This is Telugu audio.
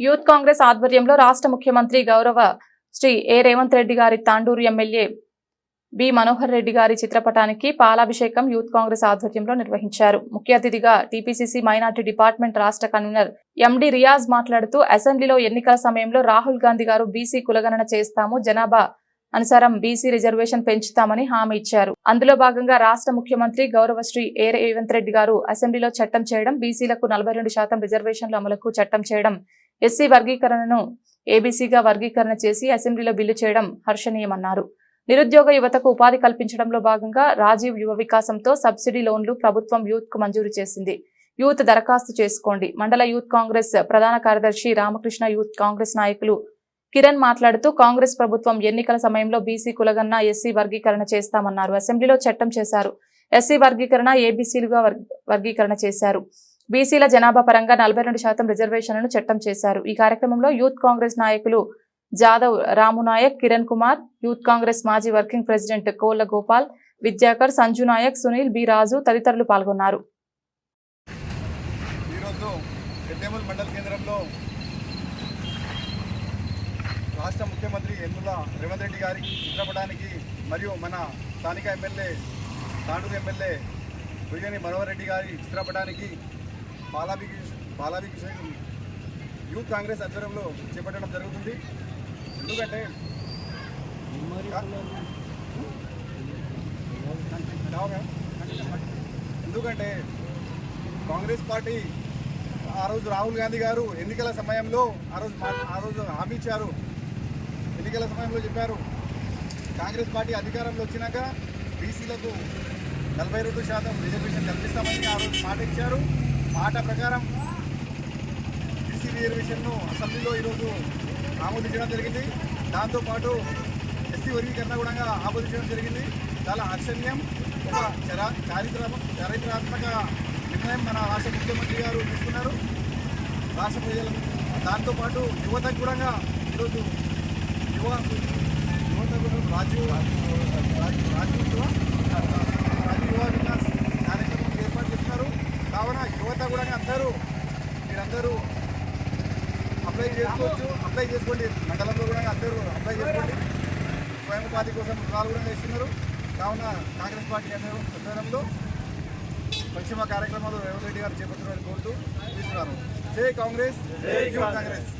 యూత్ కాంగ్రెస్ ఆధ్వర్యంలో రాష్ట్ర ముఖ్యమంత్రి గౌరవ శ్రీ ఏ. రేవంత్ రెడ్డి గారి తాండూరు ఎమ్మెల్యే బి. మనోహర్ రెడ్డి గారి చిత్రపటానికి పాలాభిషేకం యూత్ కాంగ్రెస్ ఆధ్వర్యంలో నిర్వహించారు. ముఖ్య అతిథిగా టీపీసీసీ మైనార్టీ డిపార్ట్మెంట్ రాష్ట్ర కన్వీనర్ ఎండి రియాజ్ మాట్లాడుతూ అసెంబ్లీలో ఎన్నికల సమయంలో రాహుల్ గాంధీ గారు బీసీ కులగణన చేస్తాము జనాభా అనుసారం బీసీ రిజర్వేషన్ పెంచుతామని హామీ ఇచ్చారు. అందులో భాగంగా రాష్ట్ర ముఖ్యమంత్రి గౌరవ శ్రీ ఏ రేవంత్ రెడ్డి గారు అసెంబ్లీలో చట్టం చేయడం బీసీలకు నలభై రెండు శాతం రిజర్వేషన్ల అమలుకు చట్టం చేయడం ఎస్సీ వర్గీకరణను ఏబీసీగా వర్గీకరణ చేసి అసెంబ్లీలో బిల్లు చేయడం హర్షణీయమన్నారు. నిరుద్యోగ యువతకు ఉపాధి కల్పించడంలో భాగంగా రాజీవ్ యువ వికాసంతో సబ్సిడీ లోన్లు ప్రభుత్వం యూత్కు మంజూరు చేసింది. యూత్ దరఖాస్తు చేసుకోండి. మండల యూత్ కాంగ్రెస్ ప్రధాన కార్యదర్శి రామకృష్ణ యూత్ కాంగ్రెస్ నాయకులు కిరణ్ మాట్లాడుతూ కాంగ్రెస్ ప్రభుత్వం ఎన్నికల సమయంలో బీసీ కులగన్న ఎస్సీ వర్గీకరణ చేస్తామన్నారు. అసెంబ్లీలో చట్టం చేశారు. ఎస్సీ వర్గీకరణ ఏబీసీలుగా వర్గీకరణ చేశారు. బీసీల జనాభా పరంగా నలభై రెండు శాతం రిజర్వేషన్లను చట్టం చేశారు. ఈ కార్యక్రమంలో యూత్ కాంగ్రెస్ నాయకులు జాదవ్ రాము నాయక్ కిరణ్ కుమార్ యూత్ కాంగ్రెస్ మాజీ working president Kolla Gopal Vidyakar Sanju Naik Sunil B Raju తదితరులు పాల్గొన్నారు ఈరోజు పెద్దేముల్ మండల కేంద్రంలో రాష్ట్ర ముఖ్యమంత్రి ఎన్నుల రేవంత్ రెడ్డి గారి చిత్రపటానికి మరియు మన స్థానిక ఎమ్మెల్యే తాండూరు ఎమ్మెల్యే భుజని మనోహర్ రెడ్డి గారి చిత్రపటానికి పాలాభిషే పాలాభిషేకం యూత్ కాంగ్రెస్ ఆధ్వర్యంలో చేపట్టడం జరుగుతుంది. ఎందుకంటే ఎందుకంటే కాంగ్రెస్ పార్టీ ఆ రోజు రాహుల్ గాంధీ గారు ఎన్నికల సమయంలో ఆ రోజు ఆ రోజు హామీ ఇచ్చారు. ఎన్నికల సమయంలో చెప్పారు. కాంగ్రెస్ పార్టీ అధికారంలో వచ్చినాక బీసీలకు నలభై రెండు శాతం రిజర్వేషన్ కల్పిస్తామని ఆ రోజు మాట ఇచ్చారు. మాట ప్రకారం బీసీ రిజర్వేషన్ను అసెంబ్లీలో ఈరోజు ఆమోదించడం జరిగింది. దాంతోపాటు ఎస్సీ వర్గీకరణ కూడా ఆమోదించడం జరిగింది. చాలా ఆశ్చర్యం. ఒక చరా చారిత్రాత్మక చారిత్రాత్మక నిర్ణయం మన రాష్ట్ర ముఖ్యమంత్రి గారు తీసుకున్నారు. రాష్ట్ర ప్రజలు దాంతోపాటు యువతకు కూడా ఈరోజు యువ యువత కూడా రాజీవ్ రాజీవ్ రాజీవ్ యువ వికాస్ కార్యక్రమం ఏర్పాటు చేస్తున్నారు కావున యువత కూడా అందరూ మీరందరూ అప్లై చేసుకోవచ్చు అప్లై చేసుకోండి మండలంలో కూడా అందరూ అప్లై చేసుకోండి స్వయం ఉపాధి కోసం రుణాలు కూడా ఇస్తున్నారు కావున కాంగ్రెస్ పార్టీ ఆధ్వర్యంలో సంక్షేమ కార్యక్రమాలు రేవంత్ రెడ్డి గారు చేపడుతున్నారని కోరుతూ తీసుకున్నారు జై కాంగ్రెస్ జై కాంగ్రెస్